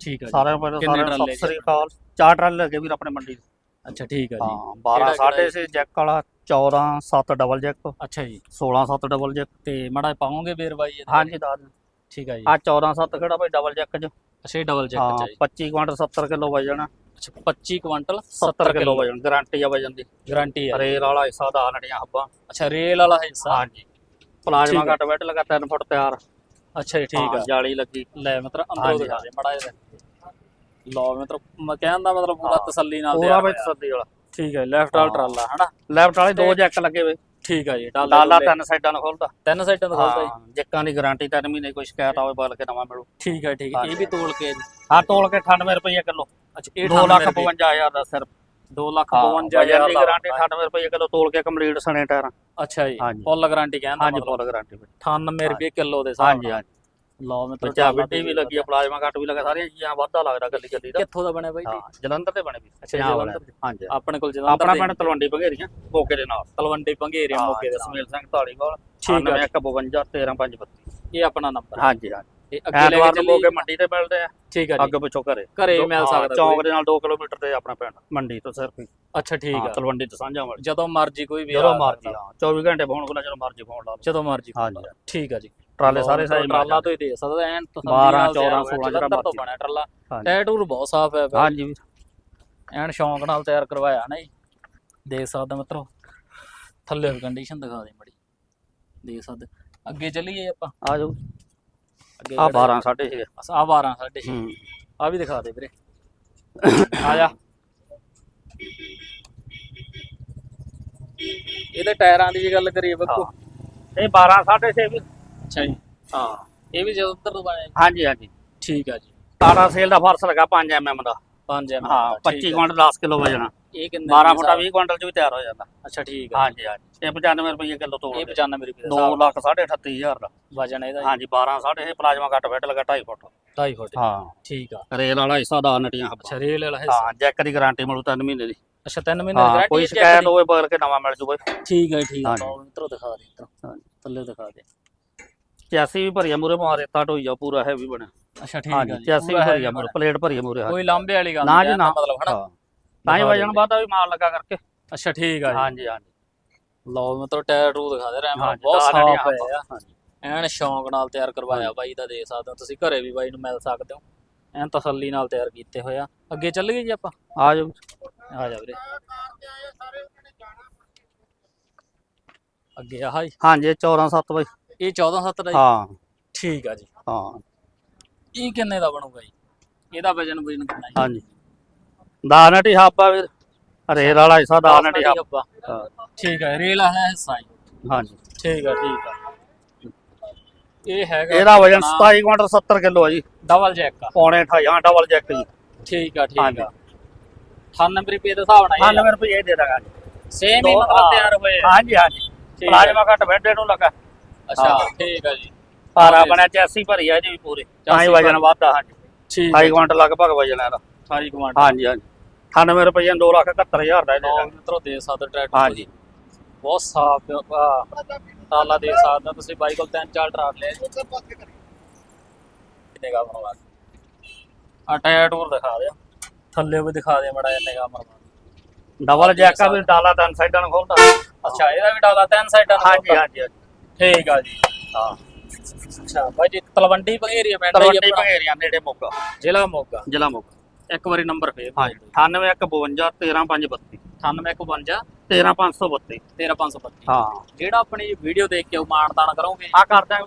ਠੀਕ ਜੀ। ਸਾਰਿਆਂ ਨੂੰ ਪਹਿਲਾਂ ਕਿੰਨੇ ਟਰਾਲੇ ਸਤਿ ਸ੍ਰੀ ਅਕਾਲ। ਚਾਰ ਟਰਾਲੇ ਲੱਗੇ ਵੀਰ ਆਪਣੇ ਮੰਡੀ 'ਚ। ਅੱਛਾ ਠੀਕ ਆ ਜੀ। ਹਾਂ 12 ਕਿਹੜਾ ਸਾਢੇ ਛੇ ਜੈਕ ਵਾਲਾ 14 7 ਡਬਲ ਜੈਕ। ਅੱਛਾ ਜੀ। 16 7 ਡਬਲ ਜੈਕ। ਤੇ ਮੜਾ ਪਾਉਂਗੇ ਬੇਰ ਬਾਈ ਇਹਦੇ? ਹਾਂਜੀ ਦੱਸ ਦਿਓ। ਠੀਕ ਆ ਜੀ। ਆ 14 7 ਕਿਹੜਾ ਭਾਈ ਡਬਲ ਜੈਕ 'ਚ? ਅੱਛਾ ਡਬਲ ਚੈੱਕ ਹਾਂ ਅੱਛਾ ਜੀ। 25 ਕੁਇੰਟਲ 70 ਕਿਲੋ ਵਜਣ ਅੱਛਾ 25 ਕੁਇੰਟਲ 70 ਕਿਲੋ ਵਜਣ ਗਾਰੰਟੀ ਆ ਵਜਣ ਦੀ ਗਾਰੰਟੀ ਹੈ ਰੇਲ ਵਾਲਾ ਹਿੱਸਾ ਦਾ ਨੜੀਆਂ ਹੱਬਾਂ। ਅੱਛਾ ਰੇਲ ਵਾਲਾ ਹਿੱਸਾ? ਹਾਂਜੀ। ਪਲਾਜ਼ਮਾ ਠੀਕ ਆ। ਘੱਟ ਬੈਠ ਲਗਾ 3 ਫੁੱਟ ਤਿਆਰ। ਅੱਛਾ ਜੀ ਠੀਕ ਹਾਂ, ਆ। ਜਾਲੀ ਲੱਗੀ। ਲੈ ਮਤਲਬ ਅੰਦਰੋਂ ਹਾਂਜੀ, ਦਿਖਾ ਦੇ ਮੜਾ ਜਿਹਾ। ਲਓ ਮਤਲਬ ਕਹਿਣ ਦਾ ਮਤਲਬ ਪੂਰਾ। ਤਸੱਲੀ ਨਾਲ ਪੂਰਾ। ਸੱਦੀ ਵਾਲਾ। ਠੀਕ ਹੈ ਲੈਫਟ ਵਾਲਾ। ਟਰਾਲਾ ਹਨਾ? ਲੈਫਟ ਵਾਲੇ ਦੋ ਜੈਕ ਲੱਗੇ ਵੇ। ਠੀਕ ਆ ਜੀ ਲਾਲਾ ਤਿੰਨ ਸਾਈਡਾਂ ਨੂੰ ਖੋਲਦਾ। ਤਿੰਨ ਸਾਈਡਾਂ ਤੋਂ ਖੋਲਦਾ ਜੀ। ਜੈਕਾਂ ਦੀ ਗਾਰੰਟੀ ਤਿੰਨ ਮਹੀਨੇ ਕੋਈ ਸ਼ਿਕਾਇਤ ਆਵੇ ਬਦਲ ਕੇ ਨਵਾਂ ਮਿਲੂ। ਠੀਕ ਹੈ ਠੀਕ ਹੈ ਇਹ ਵੀ ਤੋਲ ਕੇ ਹਾਂ ਤੋਲ ਕੇ 98 ਰੁਪਏ ਕਿਲੋ। ਅੱਛਾ ਇਹ 2 ਲੱਖ 55000 ਦਾ ਸਿਰਫ। 2 ਲੱਖ ਹਾਂ 52000 ਦੀ ਗਾਰੰਟੀ 98 ਰੁਪਏ ਕਿਲੋ ਤੋਲ ਕੇ ਕੰਪਲੀਟ ਸਣੇ ਟਾਇਰ। ਅੱਛਾ ਜੀ। ਫੁੱਲ ਗਾਰੰਟੀ ਕਹਿੰਦਾ ਹਾਂਜੀ ਫੁੱਲ ਗਾਰੰਟੀ 98 ਰੁਪਏ ਕਿਲੋ ਦੇ ਹਿਸਾਬ ਹਾਂਜੀ ਹਾਂਜੀ। ਲਓ ਮਤਲਬ ਬੱਚਾ ਵਿੱਡੀ ਵੀ ਲੱਗੀ ਆ ਪਲਾਜ਼ਮਾ ਕੱਟ ਵੀ ਲੱਗਾ ਸਾਰੀਆਂ ਚੀਜ਼ਾਂ ਵਾਧਾ ਲੱਗਦਾ ਗੱਲੀ ਗੱਲੀ ਦਾ। ਕਿੱਥੋਂ ਦਾ ਬਣਿਆ ਬਾਈ ਜੀ? ਜਲੰਧਰ ਤੇ ਬਣੇ ਵੀ। ਅੱਛਾ, ਜਲੰਧਰ। ਹਾਂਜੀ। ਆਪਣੇ ਕੋਲ ਜਲੰਧਰ ਆਪਣਾ ਪਿੰਡ ਤਲਵੰਡੀ ਭਗੇਰੀਆਂ ਮੋਕੇ ਦੇ ਨਾਲ। ਤਲਵੰਡੀ ਪੰਗੇਰੇ ਮੌਕੇ ਦੇ ਸਮੀਰ ਸਿੰਘ ਢਾਲੀਵਾਲ ਠੀਕ ਆ 9152 13532 ਇਹ ਆਪਣਾ ਨੰਬਰ ਹਾਂਜੀ ਹਾਂਜੀ। ਇਹ ਅੱਗੇ ਲੈ ਕੇ ਮੋਕੇ ਮੰਡੀ ਤੇ ਮਿਲਦੇ ਆ। ਠੀਕ ਆ ਜੀ। ਅੱਗੇ ਪਿੱਛੋਂ ਘਰੇ। ਘਰੇ ਮਿਲ ਸਕਦਾ ਚੌਂਕ। ਦੇ ਨਾਲ 2 ਕਿਲੋਮੀਟਰ ਤੇ ਆਪਣਾ ਪਿੰਡ ਮੰਡੀ ਤੋਂ ਸਿਰਫ ਅੱਛਾ ਠੀਕ ਹਾਂ, ਆ। ਤਲਵੰਡੀ ਤੋਂ ਸਾਂਝਾ ਵਾਲੀ ਜਦੋਂ ਮਰਜ਼ੀ ਕੋਈ ਵੀ ਜਦੋਂ ਮਰਜ਼ੀ ਸਕਦਾ। ਹਾਂ 24 ਘੰਟੇ ਫੋਨ ਕੋਲ ਜਦੋਂ ਮਰਜ਼ੀ ਫੋਨ ਲਾ ਜਦੋਂ ਮਰਜ਼ੀ ਹਾਂਜੀ। ਠੀਕ ਆ ਜੀ। ਟਰਾਲੇ ਸਾਰੇ ਸਾਈਜ਼ ਟਰਾਲਾ ਤੋਂ ਹੀ ਦੇ ਸਕਦਾ ਐਨ ਤਸੱਲੀ 12, ਨਾਲ ਤਿਆਰ 14, ਹੋਇਆ, 16 ਜਲੰਧਰ ਤੋਂ। ਬਣਿਆ ਟਰਾਲਾ। ਟੈਟੂਰ ਬਹੁਤ ਸਾਫ਼ ਹੈ। ਹਾਂਜੀ। ਵੀਰ ਐਨ ਸ਼ੌਂਕ ਨਾਲ ਤਿਆਰ ਕਰਵਾਇਆ ਨਾ ਜੀ। ਦੇਖ ਸਕਦਾ ਮਿੱਤਰੋ। ਥੱਲੇ ਕੰਡੀਸ਼ਨ ਦਿਖਾ ਦੇ ਮੜੀ। ਦੇਖ ਸਕਦੇ ਅੱਗੇ ਚੱਲੀਏ ਆਪਾਂ। ਆ ਜਾਓ। ਅੱਗੇ ਆ 12 ਸਾਢੇ ਛੇ ਆ 12 ਸਾਢੇ ਛੇ ਹੂੰ। ਆ ਵੀ ਦਿਖਾ ਦੇ ਵੀਰੇ। ਆ ਜਾ। ਇਹਦੇ ਟਾਇਰਾਂ ਦੀ ਜੇ ਗੱਲ ਕਰੀਏ ਬੱਕੂ ਇਹ 12 ਸਾਢੇ ਛੇ ਵੀ ਅੱਛਾ ਜੀ। ਹਾਂ ਇਹ ਵੀ ਜਲੰਧਰ ਤੋਂ ਜੀ? ਹਾਂਜੀ ਹਾਂਜੀ। ਠੀਕ ਆ ਜੀ। ਟਾਟਾ ਸੇਲ ਦਾ ਫਰਸ ਲੱਗਾ 5 ਐਮਐਮ ਦਾ। 5 ਐਮ ਹਾਂ 25 ਕੁਇੰਟਲ 10 ਕਿਲੋ ਵਜਣਾ ਇਹ ਕਿੰਨੇ 12 ਦੇ ਫੁੱਟਾ ਹਿਸਾਬ- 20 ਕੁਇੰਟਲ ਚ ਵੀ ਤਿਆਰ ਹੋ ਜਾਂਦਾ। ਅੱਛਾ ਠੀਕ ਆ। ਹਾਂਜੀ ਹਾਂਜੀ। ਇਹ 95 ਰੁਪਏ ਕਿਲੋ ਤੋੜ ਇਹ 95 ਰੁਪਏ ਦਾ 2 ਹਿਸਾਬ। ਲੱਖ 38000 ਦਾ। ਵਜਨ ਇਹਦਾ ਹਾਂਜੀ 12 ਸਾਢੇ ਪਲਾਜ਼ਮਾ ਕੱਟ ਬੈਠ ਲਗਾ 2.5 ਫੁੱਟ। 2.5 ਫੁੱਟ। ਹਾਂ। ਠੀਕ ਆ। ਰੇਲ ਵਾਲਾ ਹਿੱਸਾ ਦਾ ਨਟੀਆਂ ਅੱਛਾ ਰੇਲ ਵਾਲਾ ਹਿੱਸਾ। ਹਾਂ ਜੈਕ ਦੀ ਗਾਰੰਟੀ ਮਿਲੂ 3 ਮਹੀਨੇ ਦੀ। ਅੱਛਾ 3 ਮਹੀਨੇ ਦੀ ਕੋਈ ਗਾਰੰਟੀ ਸ਼ਿਕਾਇਤ ਹੋਵੇ ਬਦਲ ਕੇ ਨਵਾਂ ਮਿਲ ਜੂ ਬਈ। ਠੀਕ ਹੈ ਠੀਕ ਹੈ ਮਿੱਤਰੋ ਦਿਖਾ ਦੇ ਇੱਧਰੋਂ। ਹਾਂਜੀ। ਥੱਲੇ ਦਿਖਾ ਦੇ। ਚੈਸੀ ਵੀ ਭਰੀਆ ਮੂਰੇ ਮਾਰੇ ਰੇਤਾ ਢੋਈ ਜਾ ਪੂਰਾ ਹੈਵੀ ਬਣਿਆ। ਅੱਛਾ ਠੀਕ ਹਾਂਜੀ ਹੈ ਜੀ ਚੈਸੀ ਵੀ ਭਰੀਆ ਮੂਰੇ ਪਲੇਟ ਭਰੀਆ ਮੂਰੇ ਕੋਈ ਲਾਂਬੇ ਵਾਲੀ ਗੱਲ ਨਾ ਜੀ ਨਾ। ਮਤਲਬ ਹਨਾ। ਤਾਂ ਹੀ ਵਜਣ। ਵਾਦਾ ਵੀ ਮਾਲ ਲੱਗਾ ਕਰਕੇ। ਅੱਛਾ ਠੀਕ ਆ ਜੀ। ਹਾਂਜੀ ਹਾਂਜੀ। ਲਓ ਮਿੱਤਰੋ ਟਾਇਰ ਟੂ ਦਿਖਾ ਦੇ ਰਹਿਮ ਹਾਂਜੀ, ਬਹੁਤ ਤਾਂ ਸਾਫ਼ ਹੈ ਆ ਹਾਂਜੀ। ਐਨ ਸ਼ੌਂਕ ਨਾਲ ਤਿਆਰ ਕਰਵਾਇਆ ਬਾਈ ਦਾ ਦੇਖ ਸਕਦੇ ਹੋ ਤੁਸੀਂ ਘਰੇ ਵੀ ਬਾਈ ਨੂੰ ਮਿਲ ਸਕਦੇ ਹੋ। ਐਨ ਤਸੱਲੀ ਨਾਲ ਤਿਆਰ ਕੀਤੇ ਹੋਇਆ ਅੱਗੇ ਚੱਲ ਗਏ ਜੀ ਆਪਾਂ? ਆ ਜਾਓ ਆ ਜਾ ਵੀਰੇ। ਅੱਗੇ ਆਹ ਜੀ ਹਾਂਜੀ ਇਹ 14 7 ਬਾਈ। ਇਹ 14 7 ਦਾ ਜੀ ਹਾਂ। ਠੀਕ ਆ ਜੀ। ਹਾਂ। ਇਹ ਕਿੰਨੇ ਦਾ ਬਣੂਗਾ ਜੀ? ਇਹਦਾ ਵਜਨ ਵਜਨ ਕਿੰਨਾ ਜੀ? ਹਾਂਜੀ। ਦਾਨਟੀ ਹਾਪਾ ਵੀਰ। ਰੇਲ ਵਾਲਾ ਹਿੱਸਾ ਦਾਨਟੀ ਹਾਪਾ ਠੀਕ ਹੈ ਰੇਲ ਵਾਲਾ ਹਿੱਸਾ ਜੀ। ਹਾਂਜੀ। ਠੀਕ ਆ ਠੀਕ ਆ। ਇਹ ਹੈਗਾ ਇਹਦਾ ਵਜਨ 27 ਕੁਇੰਟਲ 70 ਕਿਲੋ ਹੈ ਜੀ। ਡਬਲ ਜੈਕ ਆ। ਪੌਣੇ 28 ਹਾਂ ਡਬਲ ਜੈਕ ਜੀ। ਠੀਕ ਆ ਠੀਕ। ਆ। 98 ਰੁਪਏ ਦੇ ਹਿਸਾਬ ਨਾਲ 98 ਰੁਪਏ ਦੇ ਦਾਂਗਾ। ਸੇਮ ਹੀ ਮਤਲਬ। ਤਿਆਰ ਹੋਏ ਆ। ਹਾਂਜੀ ਹਾਂਜੀ। ਪਲਾਜ਼ਮਾ ਘੱਟ ਬੈਠੇ ਨੂੰ ਲੱਗਾ। ਅੱਛਾ ਹਾਂ। ਠੀਕ ਆ ਜੀ। ਸਾਰਾ ਬਣਿਆ ਚੈਸੀ ਭਰੀ ਆ ਜੀ ਪੂਰੇ। ਤਾਂ ਹੀ ਵਜਨ ਭਰੀ। ਵੱਧਦਾ ਹਾਂਜੀ। ਠੀਕ 28 ਕੁਇੰਟਲ ਲਗਭਗ ਵਜਨ ਇਹਦਾ। ਸਾਰੀ ਕਮਾਂਡ ਹਾਂਜੀ ਹਾਂਜੀ। 98 ਰੁਪਏ 2 ਲੱਖ 71000 ਦਾ ਇਹਦੇ। ਮਿੱਤਰੋ ਦੇ ਸਕਦੇ ਟਰੈਕਟਰ ਹਾਂਜੀ। ਬਹੁਤ ਸਾਫ਼ ਤਾਲਾ ਦੇ ਸਕਦੇ ਹੋ ਤੁਸੀਂ। ਬਾਈ ਕੋਲ ਤਿੰਨ ਚਾਰ ਟਰਾਰ ਲੈ ਨਿਗਾਹ ਮਰਵਾ ਆ ਟਾਇਰ ਟੂਰ ਦਿਖਾ ਦਿਓ। ਥੱਲੇ ਵੀ ਦਿਖਾ ਦੇ ਮੜਾ ਨਿਗਾਹ ਮਰਵਾ ਡਬਲ ਜੈਕਾ ਵੀ ਡਾਲਾ ਤਿੰਨ ਸਾਈਡਾਂ ਨੂੰ ਖੋਲਦਾ ਅੱਛਾ ਇਹਦਾ ਵੀ ਡਾਲਾ ਤਿੰਨ ਸਾਈਡਾਂ ਹਾਂਜੀ ਹਾਂਜੀ ਹਾਂਜੀ। ਠੀਕ ਆ ਜੀ। ਹਾਂ। ਅੱਛਾ ਬਾਈ ਜੀ ਤਲਵੰਡੀ ਬਗੇਰੀਆ ਪਿੰਡ ਦਾ ਜੀ ਤਲਵੰਡੀ ਆਪਣਾ, ਭਗੇਰੀਆਂ ਨੇੜੇ ਮੋਗਾ। ਜ਼ਿਲ੍ਹਾ ਮੋਗਾ। ਜ਼ਿਲ੍ਹਾ ਮੋਗਾ। ਇੱਕ ਵਾਰੀ ਨੰਬਰ ਫੇਰ। 9852 13532 9851 13532 13532 ਹਾਂ। ਜਿਹੜਾ ਆਪਣੀ ਵੀਡੀਓ ਦੇਖ ਕੇ ਉਹ ਮਾਨਦਾਨ ਕਰੋਗੇ? ਆ ਕਰਦਾ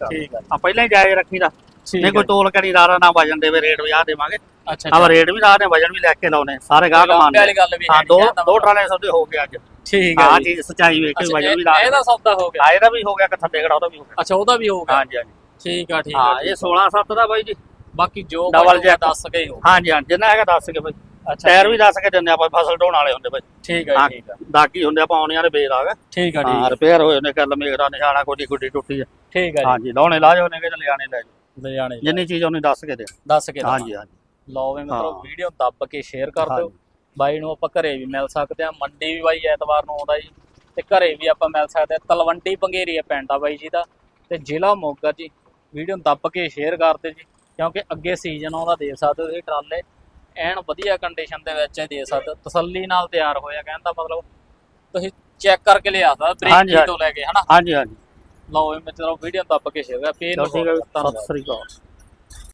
ਠੀਕ ਆ ਆ ਪਹਿਲਾਂ ਹੀ ਜਾਇਜ਼ ਰੱਖੀਦਾ। ਠੀਕ ਨਹੀਂ ਕੋਈ ਤੋਲ ਕਰੀ ਰਾਰਾ ਨਾ ਵਜਨ ਦੇਵੇ ਰੇਟ ਵੀ ਆ ਦੇਵਾਂਗੇ। ਅੱਛਾ ਆ ਰੇਟ ਵੀ ਲਾ ਦੇ ਵਜਨ ਵੀ ਲੈ ਕੇ ਲਾਉਨੇ ਸਾਰੇ ਗਾਹਕ ਮੰਨਦੇ ਵਾਲੀ ਗੱਲ ਵੀ ਹਾਂ ਹੈ ਦੋ ਦਾ ਦੋ। ਟਰਾਲੇ ਸੌਦੇ ਹੋ ਗਏ ਅੱਜ। ਠੀਕ ਆ ਆ ਜੀ। ਚੀਜ਼ ਸਚਾਈ ਵੇਖ ਕੇ ਅੱਛਾ, ਵਜਨ ਵੀ ਇਹ- ਲਾ ਦੇ ਇਹਦਾ ਸੌਦਾ ਹੋ ਗਿਆ। ਆ ਇਹਦਾ ਵੀ ਹੋ ਗਿਆ ਕਿ ਥੱਲੇ ਖੜਾ ਉਹਦਾ ਵੀ ਹੋ ਗਿਆ। ਅੱਛਾ ਉਹਦਾ ਵੀ ਹੋ ਗਿਆ। ਹਾਂਜੀ ਹਾਂਜੀ। ਠੀਕ ਆ ਠੀਕ ਹਾਂ ਆ ਇਹ 16 7 ਦਾ ਬਾਈ ਜੀ। ਬਾਕੀ ਜੋ Double jack। ਦੱਸ ਗਏ ਹੋ। ਹਾਂਜੀ ਹਾਂ ਜਿੰਨਾ ਹੈਗਾ ਦੱਸ ਕੇ ਬਾਈ। ਅੱਛਾ ਟਾਇਰ ਵੀ ਦੱਸ ਕੇ ਦਿੰਦੇ ਆਪਾਂ ਫਸਲ ਢੋਣ ਵਾਲੇ ਹੁੰਦੇ ਬਾਈ। ਠੀਕ ਆ ਹਾਂ ਠੀਕ ਆ। ਦਾਗੀ ਹੁੰਦੇ ਆਪਾਂ ਆਉਣੇ ਵਾਲੇ ਬੇਰ ਆ ਗਏ। ਠੀਕ ਆ ਹਾਂ ਰਿਪੇਅਰ ਹੋਏ ਨੇ ਕੱਲ ਮੇਰਾ ਨਿਸ਼ਾਨਾ ਕੋਡੀ ਗੁੱਡੀ ਟੁੱਟੀ ਆ। ਠੀਕ ਆ ਜੀ। ਹਾਂਜੀ ਲਾਉਣੇ ਲਾ ਜਾਓ ਨੇ ਕਿ ਲਿਆਣੇ ਲੈ ਜਾਓ। ਲਿਆਣੇ ਜੀ। ਜਿੰਨੀ ਚੀਜ਼ ਉਹਨੇ ਦੱਸ ਕੇ ਦੇ ਦੱਸ ਕੇ ਦਵਾਂ। ਹਾਂਜੀ ਹਾਂਜੀ। ਲਓ ਵੀ ਹਾਂ। ਵੀਡੀਓ ਦੱਬ ਕੇ ਸ਼ੇਅਰ ਕਰ ਦਿਓ। ਹਾਂਜੀ। ਬਾਈ ਨੂੰ ਆਪਾਂ ਘਰੇ ਵੀ ਮਿਲ ਸਕਦੇ ਆ। ਮੰਡੀ ਵੀ ਬਾਈ ਐਤਵਾਰ ਨੂੰ ਆਉਂਦਾ ਜੀ। ਤੇ ਘਰੇ ਵੀ ਆਪਾਂ ਮਿਲ ਸਕਦੇ ਆ। ਤਲਵੰਡੀ ਪੰਗੇਰੀ ਆ ਪਿੰਡ ਆ ਬਾਈ ਜੀ ਦਾ। ਤੇ ਜ਼ਿਲ੍ਹਾ ਮੋਗਾ ਜੀ। ਵੀਡੀਓ ਨੂੰ ਦੱਬ ਕੇ ਸ਼ੇਅਰ ਕਰ ਦਿਓ ਜੀ। ਕਿਉਂਕਿ ਅੱਗੇ ਸੀਜ਼ਨ ਆਉਂਦਾ ਦੇ ਸਕਦੇ ਹੋ ਤੁਸੀਂ ਟਰਾਲੇ। ਐਨ ਵਧੀਆ ਕੰਡੀਸ਼ਨ ਦੇ ਵਿੱਚ ਇਹ ਦੇ ਸਕਦੇ ਹੋ। ਤਸੱਲੀ ਨਾਲ ਤਿਆਰ ਹੋਇਆ ਕਹਿਣ ਦਾ ਮਤਲਬ। ਤੁਸੀਂ ਚੈੱਕ ਕਰਕੇ ਲਿਆ ਸਕਦਾ ਬ੍ਰੇਕ। ਤੋਂ ਲੈ ਕੇ ਹਨਾ? ਹਾਂਜੀ ਹਾਂਜੀ। ਲਓ ਇਹ ਮਿੱਤਰੋ ਵੀਡੀਓ ਦੱਬ ਕੇ ਸ਼ੇਅਰ ਕਰ ਜੀ, ਸਤਿ ਸ੍ਰੀ ਅਕਾਲ।